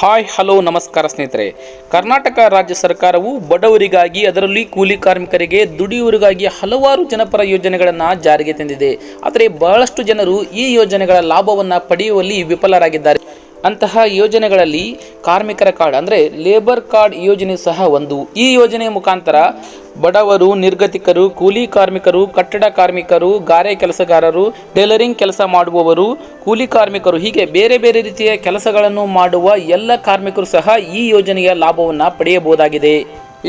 Hi, hello, ನಮಸ್ಕಾರ ಸ್ನೇಹಿತರೆ. ಕರ್ನಾಟಕ ರಾಜ್ಯ ಸರ್ಕಾರವು ಬಡವರಿಗಾಗಿ, ಅದರಲ್ಲಿ ಕೂಲಿ ಕಾರ್ಮಿಕರಿಗೆ ದುಡಿಯುವರಿಗಾಗಿ ಹಲವಾರು ಜನಪರ ಯೋಜನೆಗಳನ್ನು ಜಾರಿಗೆ ತಂದಿದೆ. ಆದರೆ ಬಹಳಷ್ಟು ಜನರು ಈ ಯೋಜನೆಗಳ ಲಾಭವನ್ನು ಪಡೆಯುವಲ್ಲಿ ವಿಫಲರಾಗಿದ್ದಾರೆ. ಅಂತಹ ಯೋಜನೆಗಳಲ್ಲಿ ಕಾರ್ಮಿಕರ ಕಾರ್ಡ್, ಅಂದರೆ ಲೇಬರ್ ಕಾರ್ಡ್ ಯೋಜನೆ ಸಹ ಒಂದು. ಈ ಯೋಜನೆಯ ಮುಖಾಂತರ ಬಡವರು, ನಿರ್ಗತಿಕರು, ಕೂಲಿ ಕಾರ್ಮಿಕರು, ಕಟ್ಟಡ ಕಾರ್ಮಿಕರು, ಗಾರೆ ಕೆಲಸಗಾರರು, ಟೈಲರಿಂಗ್ ಕೆಲಸ ಮಾಡುವವರು, ಕೂಲಿ ಕಾರ್ಮಿಕರು, ಹೀಗೆ ಬೇರೆ ಬೇರೆ ರೀತಿಯ ಕೆಲಸಗಳನ್ನು ಮಾಡುವ ಎಲ್ಲ ಕಾರ್ಮಿಕರು ಸಹ ಈ ಯೋಜನೆಯ ಲಾಭವನ್ನು ಪಡೆಯಬಹುದಾಗಿದೆ.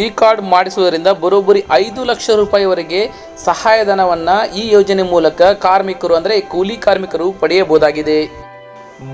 ಈ ಕಾರ್ಡ್ ಮಾಡಿಸುವುದರಿಂದ ಬರೋಬ್ಬರಿ ಐದು ಲಕ್ಷ ರೂಪಾಯಿವರೆಗೆ ಸಹಾಯಧನವನ್ನು ಈ ಯೋಜನೆ ಮೂಲಕ ಕಾರ್ಮಿಕರು, ಅಂದರೆ ಕೂಲಿ ಕಾರ್ಮಿಕರು ಪಡೆಯಬಹುದಾಗಿದೆ.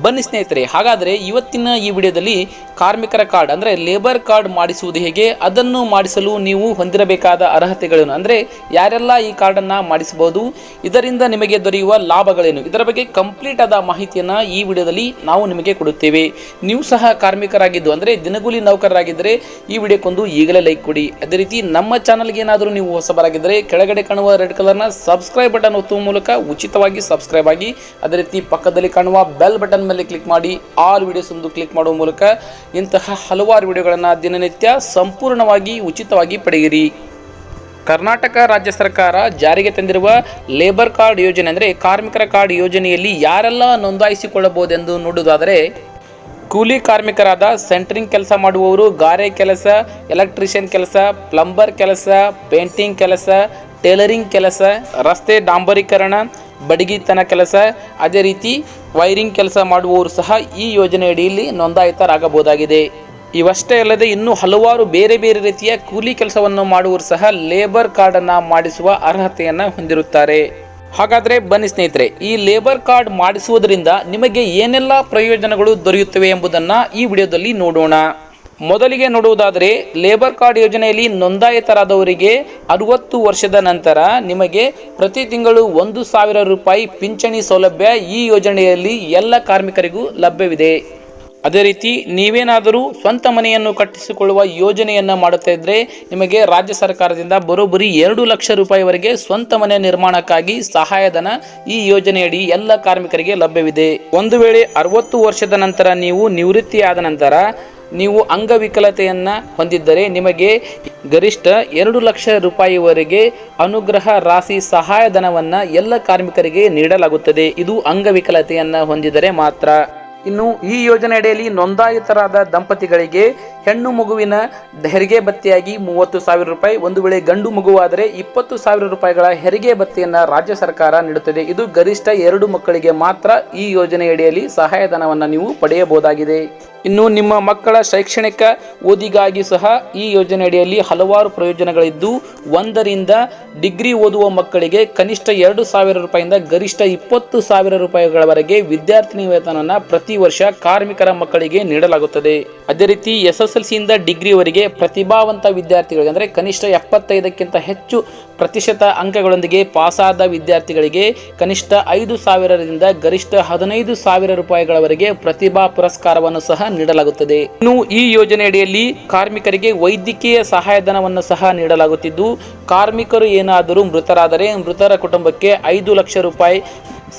ಬನ್ನಿ ಸ್ನೇಹಿತರೆ, ಹಾಗಾದರೆ ಇವತ್ತಿನ ಈ ವಿಡಿಯೋದಲ್ಲಿ ಕಾರ್ಮಿಕರ ಕಾರ್ಡ್, ಅಂದರೆ ಲೇಬರ್ ಕಾರ್ಡ್ ಮಾಡಿಸುವುದು ಹೇಗೆ? ಅದನ್ನು ಮಾಡಿಸಲು ನೀವು ಹೊಂದಿರಬೇಕಾದ ಅರ್ಹತೆಗಳೇನು ಅಂದರೆ ಯಾರೆಲ್ಲ ಈ ಕಾರ್ಡನ್ನು ಮಾಡಿಸಬಹುದು? ಇದರಿಂದ ನಿಮಗೆ ದೊರೆಯುವ ಲಾಭಗಳೇನು? ಇದರ ಬಗ್ಗೆ ಕಂಪ್ಲೀಟ್ ಆದ ಮಾಹಿತಿಯನ್ನು ಈ ವಿಡಿಯೋದಲ್ಲಿ ನಾವು ನಿಮಗೆ ಕೊಡುತ್ತೇವೆ. ನೀವು ಸಹ ಕಾರ್ಮಿಕರಾಗಿದ್ದು, ಅಂದರೆ ದಿನಗೂಲಿ ನೌಕರರಾಗಿದ್ದರೆ ಈ ವಿಡಿಯೋಕ್ಕೊಂದು ಈಗಲೇ ಲೈಕ್ ಕೊಡಿ. ಅದೇ ರೀತಿ ನಮ್ಮ ಚಾನಲ್ಗೆ ಏನಾದರೂ ನೀವು ಹೊಸಬರಾಗಿದ್ದರೆ ಕೆಳಗಡೆ ಕಾಣುವ ರೆಡ್ ಕಲರ್ನ ಸಬ್ಸ್ಕ್ರೈಬ್ ಬಟನ್ ಒತ್ತುವ ಮೂಲಕ ಉಚಿತವಾಗಿ ಸಬ್ಸ್ಕ್ರೈಬ್ ಆಗಿ, ಅದೇ ರೀತಿ ಪಕ್ಕದಲ್ಲಿ ಕಾಣುವ ಬೆಲ್ ಬಟನ್ ಮೇಲೆ ಕ್ಲಿಕ್ ಮಾಡಿ ಆಲ್ ವಿಡಿಯೋಸ್ ಒಂದು ಕ್ಲಿಕ್ ಮಾಡುವ ಮೂಲಕ ಇಂತಹ ಹಲವಾರು ವಿಡಿಯೋಗಳನ್ನು ದಿನನಿತ್ಯ ಸಂಪೂರ್ಣವಾಗಿ ಉಚಿತವಾಗಿ ಪಡೆಯಿರಿ. ಕರ್ನಾಟಕ ರಾಜ್ಯ ಸರ್ಕಾರ ಜಾರಿಗೆ ತಂದಿರುವ ಲೇಬರ್ ಕಾರ್ಡ್ ಯೋಜನೆ ಅಂದರೆ ಕಾರ್ಮಿಕರ ಕಾರ್ಡ್ ಯೋಜನೆಯಲ್ಲಿ ಯಾರೆಲ್ಲ ನೋಂದಾಯಿಸಿಕೊಳ್ಳಬಹುದೆಂದು ನೋಡುವುದಾದರೆ ಕೂಲಿ ಕಾರ್ಮಿಕರಾದ ಸೆಂಟ್ರಿಂಗ್ ಕೆಲಸ ಮಾಡುವವರು, ಗಾರೆ ಕೆಲಸ ಎಲೆಕ್ಟ್ರಿಷಿಯನ್ ಕೆಲಸ ಪ್ಲಂಬರ್ ಕೆಲಸ ಪೇಂಟಿಂಗ್ ಕೆಲಸ ಟೇಲರಿಂಗ್ ಕೆಲಸ, ರಸ್ತೆ ಡಾಂಬರೀಕರಣ ಬಡಗಿತನ ಕೆಲಸ, ಅದೇ ರೀತಿ ವೈರಿಂಗ್ ಕೆಲಸ ಮಾಡುವವರು ಸಹ ಈ ಯೋಜನೆಯಡಿಯಲ್ಲಿ ನೋಂದಾಯಿತರಾಗಬಹುದಾಗಿದೆ. ಇವಷ್ಟೇ ಅಲ್ಲದೆ ಇನ್ನೂ ಹಲವಾರು ಬೇರೆ ಬೇರೆ ರೀತಿಯ ಕೂಲಿ ಕೆಲಸವನ್ನು ಮಾಡುವವರು ಸಹ ಲೇಬರ್ ಕಾರ್ಡನ್ನು ಮಾಡಿಸುವ ಅರ್ಹತೆಯನ್ನು ಹೊಂದಿರುತ್ತಾರೆ. ಹಾಗಾದರೆ ಬನ್ನಿ ಸ್ನೇಹಿತರೆ, ಈ ಲೇಬರ್ ಕಾರ್ಡ್ ಮಾಡಿಸುವುದರಿಂದ ನಿಮಗೆ ಏನೆಲ್ಲ ಪ್ರಯೋಜನಗಳು ದೊರೆಯುತ್ತವೆ ಎಂಬುದನ್ನು ಈ ವಿಡಿಯೋದಲ್ಲಿ ನೋಡೋಣ. ಮೊದಲಿಗೆ ನೋಡುವುದಾದರೆ ಲೇಬರ್ ಕಾರ್ಡ್ ಯೋಜನೆಯಲ್ಲಿ ನೋಂದಾಯಿತರಾದವರಿಗೆ ಅರುವತ್ತು ವರ್ಷದ ನಂತರ ನಿಮಗೆ ಪ್ರತಿ ತಿಂಗಳು ಒಂದು ಸಾವಿರ ರೂಪಾಯಿ ಪಿಂಚಣಿ ಸೌಲಭ್ಯ ಈ ಯೋಜನೆಯಲ್ಲಿ ಎಲ್ಲ ಕಾರ್ಮಿಕರಿಗೂ ಲಭ್ಯವಿದೆ. ಅದೇ ರೀತಿ ನೀವೇನಾದರೂ ಸ್ವಂತ ಮನೆಯನ್ನು ಕಟ್ಟಿಸಿಕೊಳ್ಳುವ ಯೋಜನೆಯನ್ನು ಮಾಡುತ್ತಾ ಇದ್ದರೆ ನಿಮಗೆ ರಾಜ್ಯ ಸರ್ಕಾರದಿಂದ ಬರೋಬ್ಬರಿ ಎರಡು ಲಕ್ಷ ರೂಪಾಯಿವರೆಗೆ ಸ್ವಂತ ಮನೆ ನಿರ್ಮಾಣಕ್ಕಾಗಿ ಸಹಾಯಧನ ಈ ಯೋಜನೆಯಡಿ ಎಲ್ಲ ಕಾರ್ಮಿಕರಿಗೆ ಲಭ್ಯವಿದೆ. ಒಂದು ವೇಳೆ ಅರವತ್ತು ವರ್ಷದ ನಂತರ ನೀವು ನಿವೃತ್ತಿಯಾದ ನಂತರ ನೀವು ಅಂಗವಿಕಲತೆಯನ್ನು ಹೊಂದಿದ್ದರೆ ನಿಮಗೆ ಗರಿಷ್ಠ ಎರಡು ಲಕ್ಷ ರೂಪಾಯಿವರೆಗೆ ಅನುಗ್ರಹ ರಾಶಿ ಸಹಾಯಧನವನ್ನು ಎಲ್ಲ ಕಾರ್ಮಿಕರಿಗೆ ನೀಡಲಾಗುತ್ತದೆ. ಇದು ಅಂಗವಿಕಲತೆಯನ್ನು ಹೊಂದಿದರೆ ಮಾತ್ರ. ಇನ್ನು ಈ ಯೋಜನೆ ಅಡಿಯಲ್ಲಿ ನೋಂದಾಯಿತರಾದ ದಂಪತಿಗಳಿಗೆ ಹೆಣ್ಣು ಮಗುವಿನ ಹೆರಿಗೆ ಭತ್ತೆಯಾಗಿ ಮೂವತ್ತು ಸಾವಿರ ರೂಪಾಯಿ, ಒಂದು ವೇಳೆ ಗಂಡು ಮಗುವಾದರೆ ಇಪ್ಪತ್ತು ಸಾವಿರ ರೂಪಾಯಿಗಳ ಹೆರಿಗೆ ಭತ್ತೆಯನ್ನು ರಾಜ್ಯ ಸರ್ಕಾರ ನೀಡುತ್ತದೆ. ಇದು ಗರಿಷ್ಠ ಎರಡು ಮಕ್ಕಳಿಗೆ ಮಾತ್ರ ಈ ಯೋಜನೆಯಡಿಯಲ್ಲಿ ಸಹಾಯಧನವನ್ನು ನೀವು ಪಡೆಯಬಹುದಾಗಿದೆ. ಇನ್ನು ನಿಮ್ಮ ಮಕ್ಕಳ ಶೈಕ್ಷಣಿಕ ಓದಿಗಾಗಿ ಸಹ ಈ ಯೋಜನೆಯಡಿಯಲ್ಲಿ ಹಲವಾರು ಪ್ರಯೋಜನಗಳಿದ್ದು, ಒಂದರಿಂದ ಡಿಗ್ರಿ ಓದುವ ಮಕ್ಕಳಿಗೆ ಕನಿಷ್ಠ ಎರಡು ಸಾವಿರ ರೂಪಾಯಿಂದ ಗರಿಷ್ಠ ಇಪ್ಪತ್ತು ಸಾವಿರ ರೂಪಾಯಿಗಳವರೆಗೆ ವಿದ್ಯಾರ್ಥಿನಿ ವೇತನವನ್ನು ಪ್ರತಿ ವರ್ಷ ಕಾರ್ಮಿಕರ ಮಕ್ಕಳಿಗೆ ನೀಡಲಾಗುತ್ತದೆ. ಅದೇ ರೀತಿ ಎಸ್ ಎಸ್ ಎಲ್ ಸಿಯಿಂದ ಡಿಗ್ರಿವರೆಗೆ ಪ್ರತಿಭಾವಂತ ವಿದ್ಯಾರ್ಥಿಗಳಿಗೆ, ಅಂದರೆ ಕನಿಷ್ಠ ಎಪ್ಪತ್ತೈದಕ್ಕಿಂತ ಹೆಚ್ಚು ಪ್ರತಿಶತ ಅಂಕಗಳೊಂದಿಗೆ ಪಾಸಾದ ವಿದ್ಯಾರ್ಥಿಗಳಿಗೆ ಕನಿಷ್ಠ ಐದು ಸಾವಿರದಿಂದ ಗರಿಷ್ಠ ಹದಿನೈದು ಸಾವಿರ ರೂಪಾಯಿಗಳವರೆಗೆ ಪ್ರತಿಭಾ ಪುರಸ್ಕಾರವನ್ನು ಸಹ ನೀಡಲಾಗುತ್ತದೆ. ಇನ್ನು ಈ ಯೋಜನೆಯಡಿಯಲ್ಲಿ ಕಾರ್ಮಿಕರಿಗೆ ವೈದ್ಯಕೀಯ ಸಹಾಯಧನವನ್ನು ಸಹ ನೀಡಲಾಗುತ್ತಿದ್ದು, ಕಾರ್ಮಿಕರು ಏನಾದರೂ ಮೃತರಾದರೆ ಮೃತರ ಕುಟುಂಬಕ್ಕೆ ಐದು ಲಕ್ಷ ರೂಪಾಯಿ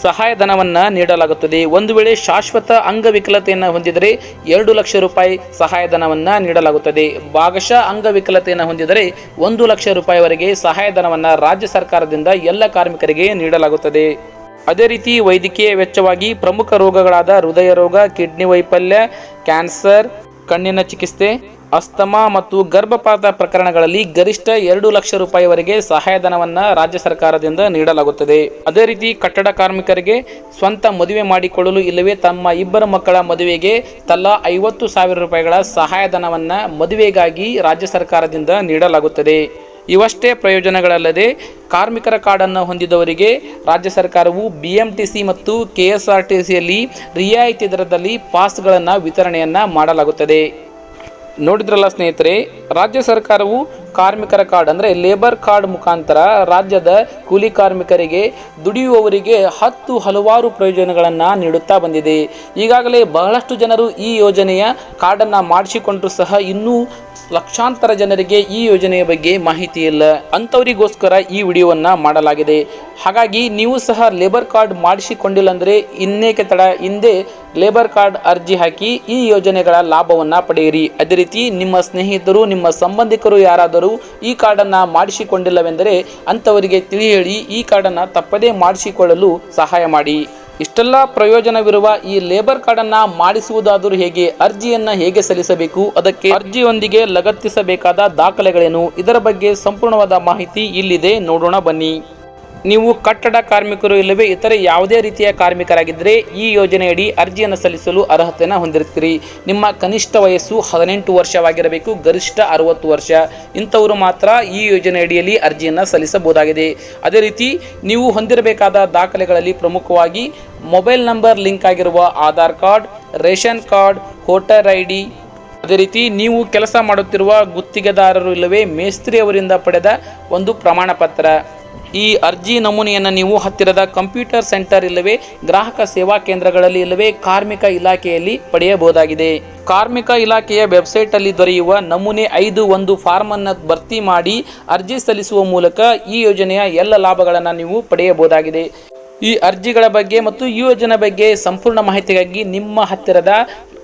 ಸಹಾಯಧನವನ್ನು ನೀಡಲಾಗುತ್ತದೆ. ಒಂದು ವೇಳೆ ಶಾಶ್ವತ ಅಂಗವಿಕಲತೆಯನ್ನು ಹೊಂದಿದರೆ ಎರಡು ಲಕ್ಷ ರೂಪಾಯಿ ಸಹಾಯಧನವನ್ನು ನೀಡಲಾಗುತ್ತದೆ. ಭಾಗಶಃ ಅಂಗವಿಕಲತೆಯನ್ನು ಹೊಂದಿದರೆ ಒಂದು ಲಕ್ಷ ರೂಪಾಯಿವರೆಗೆ ಸಹಾಯಧನವನ್ನು ರಾಜ್ಯ ಸರ್ಕಾರದಿಂದ ಎಲ್ಲ ಕಾರ್ಮಿಕರಿಗೆ ನೀಡಲಾಗುತ್ತದೆ. ಅದೇ ರೀತಿ ವೈದ್ಯಕೀಯ ವೆಚ್ಚವಾಗಿ ಪ್ರಮುಖ ರೋಗಗಳಾದ ಹೃದಯ ರೋಗ, ಕಿಡ್ನಿ ವೈಫಲ್ಯ, ಕ್ಯಾನ್ಸರ್, ಕಣ್ಣಿನ ಚಿಕಿತ್ಸೆ ಅಸ್ತಮಾ ಮತ್ತು ಗರ್ಭಪಾತ ಪ್ರಕರಣಗಳಲ್ಲಿ ಗರಿಷ್ಠ ಎರಡು ಲಕ್ಷ ರೂಪಾಯಿವರೆಗೆ ಸಹಾಯಧನವನ್ನು ರಾಜ್ಯ ಸರ್ಕಾರದಿಂದ ನೀಡಲಾಗುತ್ತದೆ. ಅದೇ ರೀತಿ ಕಟ್ಟಡ ಕಾರ್ಮಿಕರಿಗೆ ಸ್ವಂತ ಮದುವೆ ಮಾಡಿಕೊಳ್ಳಲು ಇಲ್ಲವೇ ತಮ್ಮ ಇಬ್ಬರ ಮಕ್ಕಳ ಮದುವೆಗೆ ತಲಾ ಐವತ್ತು ಸಾವಿರ ರೂಪಾಯಿಗಳ ಸಹಾಯಧನವನ್ನು ಮದುವೆಗಾಗಿ ರಾಜ್ಯ ಸರ್ಕಾರದಿಂದ ನೀಡಲಾಗುತ್ತದೆ. ಇವಷ್ಟೇ ಪ್ರಯೋಜನಗಳಲ್ಲದೆ ಕಾರ್ಮಿಕರ ಕಾರ್ಡನ್ನು ಹೊಂದಿದವರಿಗೆ ರಾಜ್ಯ ಸರ್ಕಾರವು ಬಿ ಎಂ ಟಿ ಸಿ ಮತ್ತು ಕೆ ಎಸ್ ಆರ್ ಟಿ ಸಿಯಲ್ಲಿ ರಿಯಾಯಿತಿ ದರದಲ್ಲಿ ಪಾಸ್ಗಳನ್ನು ವಿತರಣೆಯನ್ನು ಮಾಡಲಾಗುತ್ತದೆ. ನೋಡಿದ್ರಲ್ಲ ಸ್ನೇಹಿತರೆ ರಾಜ್ಯ ಸರ್ಕಾರವು ಕಾರ್ಮಿಕರ ಕಾರ್ಡ್, ಅಂದರೆ ಲೇಬರ್ ಕಾರ್ಡ್ ಮುಖಾಂತರ ರಾಜ್ಯದ ಕೂಲಿ ಕಾರ್ಮಿಕರಿಗೆ ದುಡಿಯುವವರಿಗೆ ಹತ್ತು ಹಲವಾರು ಪ್ರಯೋಜನಗಳನ್ನು ನೀಡುತ್ತಾ ಬಂದಿದೆ. ಈಗಾಗಲೇ ಬಹಳಷ್ಟು ಜನರು ಈ ಯೋಜನೆಯ ಕಾರ್ಡನ್ನು ಮಾಡಿಸಿಕೊಂಡ್ರು ಸಹ ಇನ್ನೂ ಲಕ್ಷಾಂತರ ಜನರಿಗೆ ಈ ಯೋಜನೆಯ ಬಗ್ಗೆ ಮಾಹಿತಿ ಇಲ್ಲ. ಅಂಥವರಿಗೋಸ್ಕರ ಈ ವಿಡಿಯೋವನ್ನು ಮಾಡಲಾಗಿದೆ. ಹಾಗಾಗಿ ನೀವು ಸಹ ಲೇಬರ್ ಕಾರ್ಡ್ ಮಾಡಿಸಿಕೊಂಡಿಲ್ಲ ಅಂದರೆ ಇನ್ನೇಕೆ ತಡ? ಹಿಂದೆ ಲೇಬರ್ ಕಾರ್ಡ್ ಅರ್ಜಿ ಹಾಕಿ ಈ ಯೋಜನೆಗಳ ಲಾಭವನ್ನು ಪಡೆಯಿರಿ. ಅದೇ ರೀತಿ ನಿಮ್ಮ ಸ್ನೇಹಿತರು, ನಿಮ್ಮ ಸಂಬಂಧಿಕರು ಯಾರಾದರೂ ಈ ಕಾರ್ಡನ್ನು ಮಾಡಿಸಿಕೊಂಡಿಲ್ಲವೆಂದರೆ ಅಂಥವರಿಗೆ ತಿಳಿ ಹೇಳಿ ಈ ಕಾರ್ಡನ್ನು ತಪ್ಪದೇ ಮಾಡಿಸಿಕೊಳ್ಳಲು ಸಹಾಯ ಮಾಡಿ. ಇಷ್ಟೆಲ್ಲ ಪ್ರಯೋಜನವಿರುವ ಈ ಲೇಬರ್ ಕಾರ್ಡನ್ನು ಮಾಡಿಸುವುದಾದರೂ ಹೇಗೆ, ಅರ್ಜಿಯನ್ನು ಹೇಗೆ ಸಲ್ಲಿಸಬೇಕು, ಅದಕ್ಕೆ ಅರ್ಜಿಯೊಂದಿಗೆ ಲಗತ್ತಿಸಬೇಕಾದ ದಾಖಲೆಗಳೇನು, ಇದರ ಬಗ್ಗೆ ಸಂಪೂರ್ಣವಾದ ಮಾಹಿತಿ ಇಲ್ಲಿದೆ, ನೋಡೋಣ ಬನ್ನಿ. ನೀವು ಕಟ್ಟಡ ಕಾರ್ಮಿಕರು ಇಲ್ಲವೇ ಇತರೆ ಯಾವುದೇ ರೀತಿಯ ಕಾರ್ಮಿಕರಾಗಿದ್ದರೆ ಈ ಯೋಜನೆಯಡಿ ಅರ್ಜಿಯನ್ನು ಸಲ್ಲಿಸಲು ಅರ್ಹತೆಯನ್ನು ಹೊಂದಿರ್ತೀರಿ ನಿಮ್ಮ ಕನಿಷ್ಠ ವಯಸ್ಸು ಹದಿನೆಂಟು ವರ್ಷವಾಗಿರಬೇಕು, ಗರಿಷ್ಠ ಅರವತ್ತು ವರ್ಷ. ಇಂಥವರು ಮಾತ್ರ ಈ ಯೋಜನೆಯಡಿಯಲ್ಲಿ ಅರ್ಜಿಯನ್ನು ಸಲ್ಲಿಸಬಹುದಾಗಿದೆ. ಅದೇ ರೀತಿ ನೀವು ಹೊಂದಿರಬೇಕಾದ ದಾಖಲೆಗಳಲ್ಲಿ ಪ್ರಮುಖವಾಗಿ ಮೊಬೈಲ್ ನಂಬರ್ ಲಿಂಕ್ ಆಗಿರುವ Aadhaar card, ration card, voter I D ಅದೇ ರೀತಿ ನೀವು ಕೆಲಸ ಮಾಡುತ್ತಿರುವ ಗುತ್ತಿಗೆದಾರರು ಇಲ್ಲವೇ ಮೇಸ್ತ್ರಿಯವರಿಂದ ಪಡೆದ ಒಂದು ಪ್ರಮಾಣ ಪತ್ರ ಈ ಅರ್ಜಿ ನಮೂನೆಯನ್ನು ನೀವು ಹತ್ತಿರದ ಕಂಪ್ಯೂಟರ್ ಸೆಂಟರ್ ಇಲ್ಲವೇ ಗ್ರಾಹಕ ಸೇವಾ ಕೇಂದ್ರಗಳಲ್ಲಿ ಇಲ್ಲವೇ ಕಾರ್ಮಿಕ ಇಲಾಖೆಯಲ್ಲಿ ಪಡೆಯಬಹುದಾಗಿದೆ. ಕಾರ್ಮಿಕ ಇಲಾಖೆಯ ವೆಬ್ಸೈಟಲ್ಲಿ ದೊರೆಯುವ ನಮೂನೆ ಐದು ಒಂದು ಫಾರ್ಮ್ ಅನ್ನು ಭರ್ತಿ ಮಾಡಿ ಅರ್ಜಿ ಸಲ್ಲಿಸುವ ಮೂಲಕ ಈ ಯೋಜನೆಯ ಎಲ್ಲ ಲಾಭಗಳನ್ನು ನೀವು ಪಡೆಯಬಹುದಾಗಿದೆ. ಈ ಅರ್ಜಿಗಳ ಬಗ್ಗೆ ಮತ್ತು ಈ ಯೋಜನೆ ಬಗ್ಗೆ ಸಂಪೂರ್ಣ ಮಾಹಿತಿಗಾಗಿ ನಿಮ್ಮ ಹತ್ತಿರದ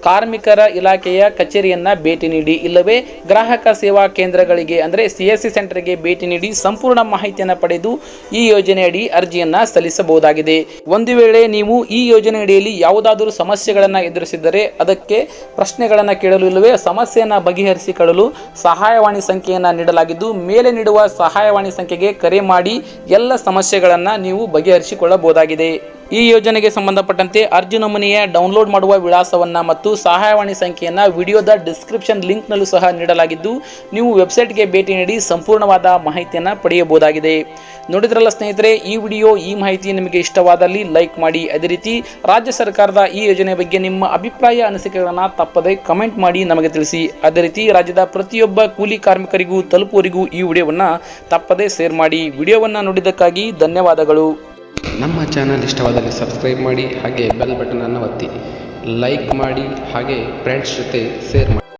ಕಾರ್ಮಿಕರ ಇಲಾಖೆಯ ಕಚೇರಿಯನ್ನ ಭೇಟಿ ನೀಡಿ. ಇಲ್ಲವೇ ಗ್ರಾಹಕ ಸೇವಾ ಕೇಂದ್ರಗಳಿಗೆ ಅಂದರೆ ಸಿ ಎಸ್ ಸಿ ಸೆಂಟರ್ಗೆ ಭೇಟಿ ನೀಡಿ ಸಂಪೂರ್ಣ ಮಾಹಿತಿಯನ್ನು ಪಡೆದು ಈ ಯೋಜನೆಯಡಿ ಅರ್ಜಿಯನ್ನು ಸಲ್ಲಿಸಬಹುದಾಗಿದೆ. ಒಂದು ವೇಳೆ ನೀವು ಈ ಯೋಜನೆಯಡಿಯಲ್ಲಿ ಯಾವುದಾದರೂ ಸಮಸ್ಯೆಗಳನ್ನು ಎದುರಿಸಿದರೆ ಅದಕ್ಕೆ ಪ್ರಶ್ನೆಗಳನ್ನು ಕೇಳಲು ಇಲ್ಲವೇ ಸಮಸ್ಯೆಯನ್ನು ಬಗೆಹರಿಸಿಕೊಳ್ಳಲು ಸಹಾಯವಾಣಿ ಸಂಖ್ಯೆಯನ್ನು ನೀಡಲಾಗಿದ್ದು, ಮೇಲೆ ನೀಡುವ ಸಹಾಯವಾಣಿ ಸಂಖ್ಯೆಗೆ ಕರೆ ಮಾಡಿ ಎಲ್ಲ ಸಮಸ್ಯೆಗಳನ್ನು ನೀವು ಬಗೆಹರಿಸಿಕೊಳ್ಳಬಹುದಾಗಿದೆ. ಈ ಯೋಜನೆಗೆ ಸಂಬಂಧಪಟ್ಟಂತೆ ಅರ್ಜಿ ನಮೂನೆಯ ಡೌನ್ಲೋಡ್ ಮಾಡುವ ವಿಳಾಸವನ್ನು ಮತ್ತು ಸಹಾಯವಾಣಿ ಸಂಖ್ಯೆಯನ್ನು ವಿಡಿಯೋದ ಡಿಸ್ಕ್ರಿಪ್ಷನ್ ಲಿಂಕ್ನಲ್ಲೂ ಸಹ ನೀಡಲಾಗಿದ್ದು, ನೀವು ವೆಬ್ಸೈಟ್ಗೆ ಭೇಟಿ ನೀಡಿ ಸಂಪೂರ್ಣವಾದ ಮಾಹಿತಿಯನ್ನು ಪಡೆಯಬಹುದಾಗಿದೆ. ನೋಡಿದ್ರಲ್ಲ ಸ್ನೇಹಿತರೆ, ಈ ವಿಡಿಯೋ, ಈ ಮಾಹಿತಿ ನಿಮಗೆ ಇಷ್ಟವಾದಲ್ಲಿ ಲೈಕ್ ಮಾಡಿ, ಅದೇ ರೀತಿ ರಾಜ್ಯ ಸರ್ಕಾರದ ಈ ಯೋಜನೆ ಬಗ್ಗೆ ನಿಮ್ಮ ಅಭಿಪ್ರಾಯ, ಅನಿಸಿಕೆಗಳನ್ನು ತಪ್ಪದೆ ಕಮೆಂಟ್ ಮಾಡಿ ನಮಗೆ ತಿಳಿಸಿ. ಅದೇ ರೀತಿ ರಾಜ್ಯದ ಪ್ರತಿಯೊಬ್ಬ ಕೂಲಿ ಕಾರ್ಮಿಕರಿಗೂ ತಲುಪುವರಿಗೂ ಈ ವಿಡಿಯೋವನ್ನು ತಪ್ಪದೇ ಶೇರ್ ಮಾಡಿ. ವಿಡಿಯೋವನ್ನು ನೋಡಿದ್ದಕ್ಕಾಗಿ ಧನ್ಯವಾದಗಳು. ನಮ್ಮ ಚಾನಲ್ ಇಷ್ಟವಾದಲ್ಲಿ ಸಬ್ಸ್ಕ್ರೈಬ್ ಮಾಡಿ, ಹಾಗೆ ಬೆಲ್ ಬಟನನ್ನು ಒತ್ತಿ. ಲೈಕ್ ಮಾಡಿ, ಹಾಗೆ ಫ್ರೆಂಡ್ಸ್ ಜೊತೆ ಶೇರ್ ಮಾಡಿ.